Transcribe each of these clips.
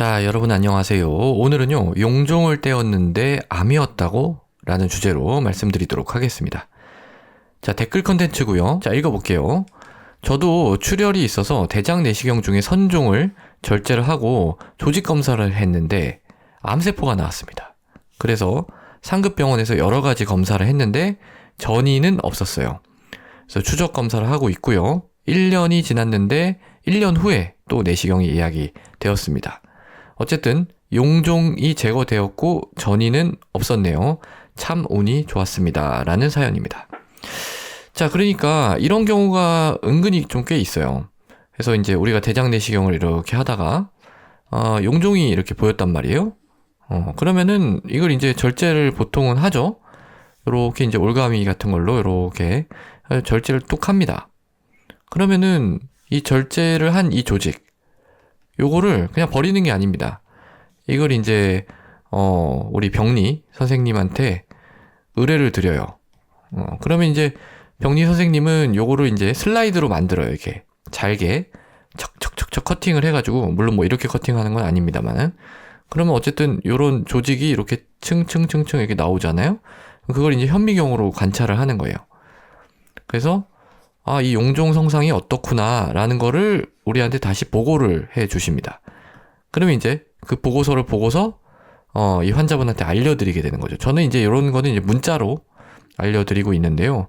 자, 여러분 안녕하세요. 오늘은요, 용종을 떼었는데 암이었다고? 라는 주제로 말씀드리도록 하겠습니다. 자, 댓글 컨텐츠고요 자, 읽어볼게요. 저도 출혈이 있어서 대장 내시경 중에 선종을 절제를 하고 조직 검사를 했는데 암세포가 나왔습니다. 그래서 상급 병원에서 여러 가지 검사를 했는데 전이는 없었어요. 그래서 추적 검사를 하고 있고요. 1년이 지났는데 1년 후에 또 내시경이 예약이 되었습니다. 어쨌든 용종이 제거되었고 전이는 없었네요. 참 운이 좋았습니다. 라는 사연입니다. 자, 그러니까 이런 경우가 은근히 좀 꽤 있어요. 그래서 이제 우리가 대장 내시경을 이렇게 하다가 어, 용종이 이렇게 보였단 말이에요. 어, 그러면은 이걸 이제 절제를 보통은 하죠. 요렇게 이제 올가미 같은 걸로 요렇게 절제를 뚝 합니다. 그러면은 이 절제를 한 이 조직 요거를 그냥 버리는 게 아닙니다. 이걸 이제 어 우리 병리 선생님한테 의뢰를 드려요. 어 그러면 이제 병리 선생님은 요거를 이제 슬라이드로 만들어요. 이렇게 잘게 척척척척 커팅을 해가지고 물론 뭐 이렇게 커팅하는 건 아닙니다만은 그러면 어쨌든 요런 조직이 이렇게 층층층층 이렇게 나오잖아요. 그걸 이제 현미경으로 관찰을 하는 거예요. 그래서 아, 이 용종 성상이 어떻구나 라는 거를 우리한테 다시 보고를 해 주십니다. 그러면 이제 그 보고서를 보고서 어, 이 환자분한테 알려드리게 되는 거죠. 저는 이제 이런 거는 이제 문자로 알려드리고 있는데요.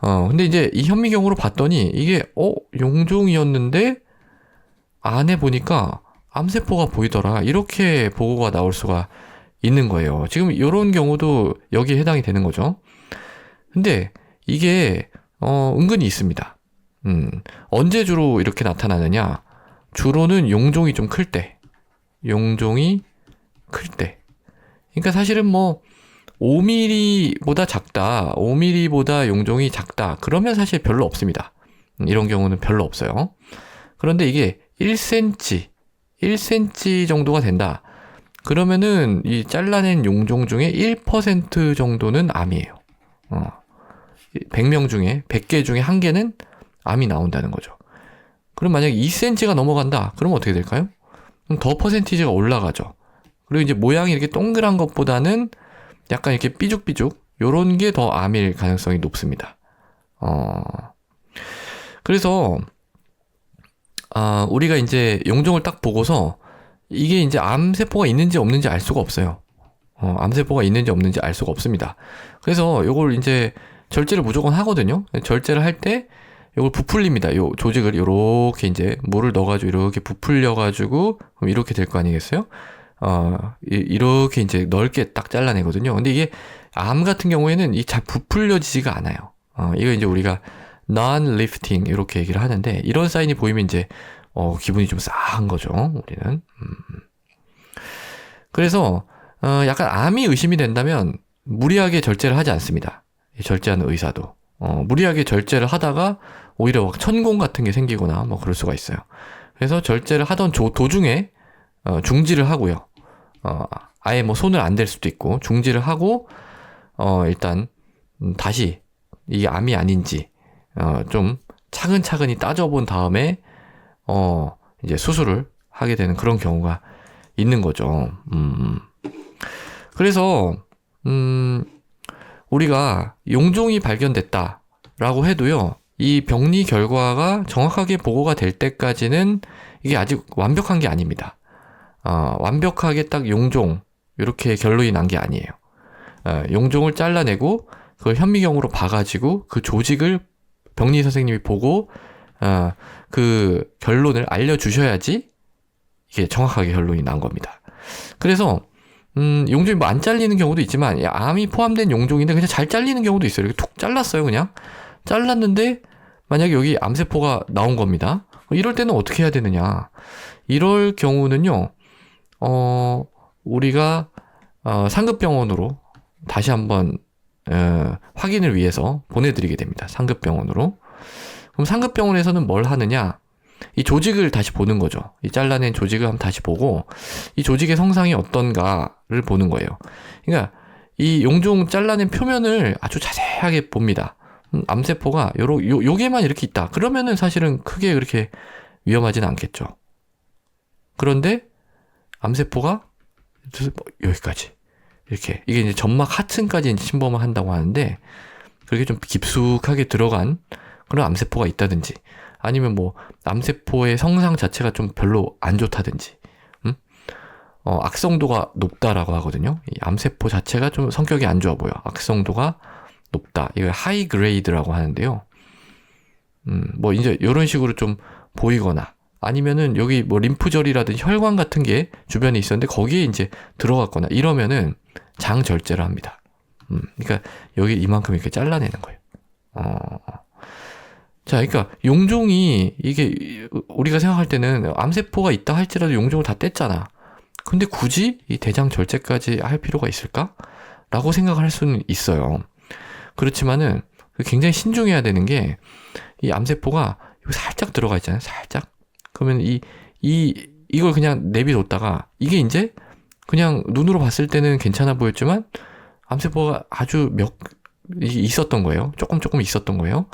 어, 근데 이제 이 현미경으로 봤더니 이게, 어, 용종이었는데 안에 보니까 암세포가 보이더라. 이렇게 보고가 나올 수가 있는 거예요. 지금 이런 경우도 여기에 해당이 되는 거죠. 근데 이게 어, 은근히 있습니다. 음, 언제 주로 이렇게 나타나느냐? 주로는 용종이 좀 클 때. 용종이 클 때. 그러니까 사실은 뭐 5mm보다 작다, 5mm보다 용종이 작다. 그러면 사실 별로 없습니다. 음, 이런 경우는 별로 없어요. 그런데 이게 1cm, 1cm 정도가 된다. 그러면은 이 잘라낸 용종 중에 1% 정도는 암이에요. 어. 100명 중에 100개 중에 한 개는 암이 나온다는 거죠. 그럼 만약에 2cm가 넘어간다. 그럼 어떻게 될까요? 더 퍼센티지가 올라가죠. 그리고 이제 모양이 이렇게 동그란 것보다는 약간 이렇게 삐죽삐죽 요런 게 더 암일 가능성이 높습니다. 어. 그래서 아, 우리가 이제 용종을 딱 보고서 이게 이제 암세포가 있는지 없는지 알 수가 없어요. 어, 암세포가 있는지 없는지 알 수가 없습니다. 그래서 요걸 이제 절제를 무조건 하거든요. 절제를 할 때 이걸 부풀립니다. 요 조직을 이렇게 이제 물을 넣어가지고 이렇게 부풀려가지고 그럼 이렇게 될 거 아니겠어요? 어 이렇게 이제 넓게 딱 잘라내거든요. 근데 이게 암 같은 경우에는 이 잘 부풀려지지가 않아요. 어 이거 이제 우리가 non-lifting 이렇게 얘기를 하는데 이런 사인이 보이면 이제 어 기분이 좀 싸한 거죠. 우리는. 음. 그래서 어 약간 암이 의심이 된다면 무리하게 절제를 하지 않습니다. 절제하는 의사도 어, 무리하게 절제를 하다가 오히려 막 천공 같은 게 생기거나 뭐 그럴 수가 있어요. 그래서 절제를 하던 조, 도중에 어, 중지를 하고요. 어, 아예 뭐 손을 안 댈 수도 있고 중지를 하고 어, 일단 음, 다시 이게 암이 아닌지 어, 좀 차근차근히 따져본 다음에 어, 이제 수술을 하게 되는 그런 경우가 있는 거죠. 음. 그래서 음, 우리가 용종이 발견됐다라고 해도요, 이 병리 결과가 정확하게 보고가 될 때까지는 이게 아직 완벽한 게 아닙니다. 어, 완벽하게 딱 용종, 이렇게 결론이 난 게 아니에요. 어, 용종을 잘라내고 그걸 현미경으로 봐가지고 그 조직을 병리 선생님이 보고 어, 그 결론을 알려주셔야지 이게 정확하게 결론이 난 겁니다. 그래서 음, 용종이 뭐 안 잘리는 경우도 있지만, 야, 암이 포함된 용종인데 그냥 잘 잘리는 경우도 있어요. 이렇게 툭 잘랐어요, 그냥. 잘랐는데, 만약에 여기 암세포가 나온 겁니다. 이럴 때는 어떻게 해야 되느냐. 이럴 경우는요, 어, 우리가, 어, 상급 병원으로 다시 한번, 어, 확인을 위해서 보내드리게 됩니다. 상급 병원으로. 그럼 상급 병원에서는 뭘 하느냐? 이 조직을 다시 보는 거죠. 이 잘라낸 조직을 한번 다시 보고 이 조직의 성상이 어떤가를 보는 거예요. 그러니까 이 용종 잘라낸 표면을 아주 자세하게 봅니다. 음, 암세포가 요러 요 요게만 이렇게 있다. 그러면은 사실은 크게 그렇게 위험하진 않겠죠. 그런데 암세포가 뭐 여기까지 이렇게 이게 이제 점막 하층까지 침범을 한다고 하는데 그렇게 좀 깊숙하게 들어간 그런 암세포가 있다든지 아니면 뭐 암세포의 성상 자체가 좀 별로 안 좋다든지 음? 어, 악성도가 높다라고 하거든요. 이 암세포 자체가 좀 성격이 안 좋아 보여. 악성도가 높다. 이걸 하이 그레이드라고 하는데요. 음, 뭐 이제 이런 식으로 좀 보이거나 아니면은 여기 뭐 림프절이라든지 혈관 같은 게 주변에 있었는데 거기에 이제 들어갔거나 이러면은 장절제를 합니다. 음, 그러니까 여기 이만큼 이렇게 잘라내는 거예요. 어. 자, 그러니까 용종이 이게 우리가 생각할 때는 암세포가 있다 할지라도 용종을 다 뗐잖아. 근데 굳이 이 대장 절제까지 할 필요가 있을까? 라고 생각할 수는 있어요. 그렇지만은 굉장히 신중해야 되는 게 이 암세포가 살짝 들어가 있잖아요. 살짝. 그러면 이, 이, 이걸 그냥 내비뒀다가 이게 이제 그냥 눈으로 봤을 때는 괜찮아 보였지만 암세포가 아주 몇, 있었던 거예요. 조금 조금 있었던 거예요.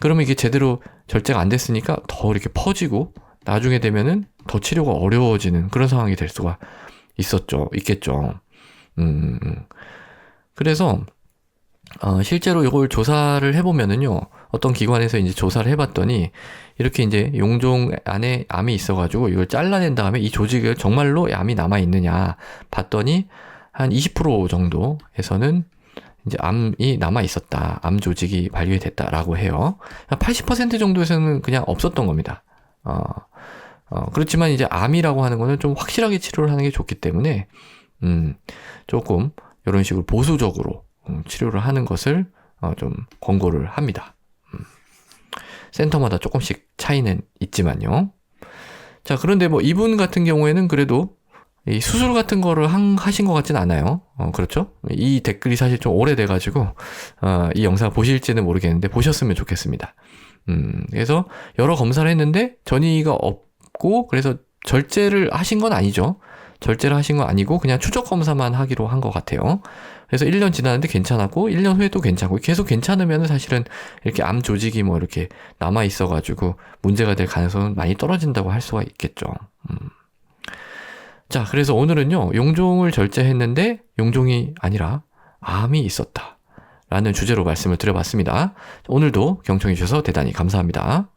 그러면 이게 제대로 절제가 안 됐으니까 더 이렇게 퍼지고 나중에 되면은 더 치료가 어려워지는 그런 상황이 될 수가 있었죠. 있겠죠. 음. 음. 그래서 어, 실제로 이걸 조사를 해보면은요, 어떤 기관에서 이제 조사를 해봤더니, 이렇게 이제 용종 안에 암이 있어가지고 이걸 잘라낸 다음에 이 조직을 정말로 암이 남아있느냐 봤더니, 한 20% 정도에서는 이제 암이 남아 있었다. 암 조직이 발견됐다라고 해요. 80% 정도에서는 그냥 없었던 겁니다. 어, 어, 그렇지만 이제 암이라고 하는 거는 좀 확실하게 치료를 하는 게 좋기 때문에, 음, 조금 이런 식으로 보수적으로 음, 치료를 하는 것을 어, 좀 권고를 합니다. 음. 센터마다 조금씩 차이는 있지만요. 자, 그런데 뭐 이분 같은 경우에는 그래도 이 수술 같은 거를 한, 하신 것 같진 않아요. 어, 그렇죠? 이 댓글이 사실 좀 오래돼가지고, 어, 이 영상 보실지는 모르겠는데, 보셨으면 좋겠습니다. 음, 그래서 여러 검사를 했는데, 전이가 없고, 그래서 절제를 하신 건 아니죠. 절제를 하신 건 아니고, 그냥 추적 검사만 하기로 한 것 같아요. 그래서 1년 지났는데 괜찮았고 1년 후에도 괜찮고 계속 괜찮으면 사실은 이렇게 암 조직이 뭐 이렇게 남아 있어가지고 문제가 될 가능성은 많이 떨어진다고 할 수가 있겠죠. 음. 자, 그래서 오늘은요 용종을 절제했는데 용종이 아니라 암이 있었다. 라는 주제로 말씀을 드려봤습니다. 오늘도 경청해 주셔서 대단히 감사합니다.